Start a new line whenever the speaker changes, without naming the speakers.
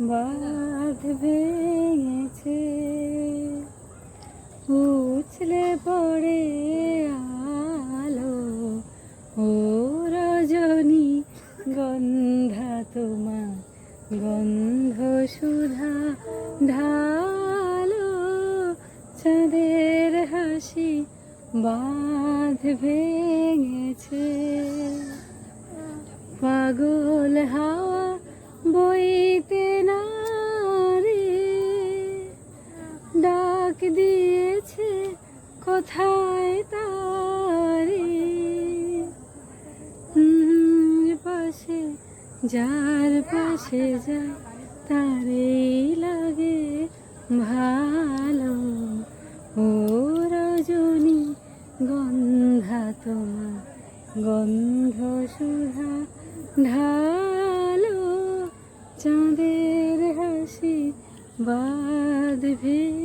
বাঁধ ভেঙেছে। উছলে পড়ে আলো ও রজনী গন্ধা তোমার গন্ধ সুধা ঢালো। চাঁদের হাসি বাঁধ ভেঙেছে। পাগল হাওয়া বইতে ডাক দিয়েছে, কোথায় তারে? পাশে, যার পাশে যায় তারেই লাগে ভালো। ও রজনী, গন্ধা তোমার গন্ধ সুধা ঢালো। চাঁদের হাসি বাঁধ ভে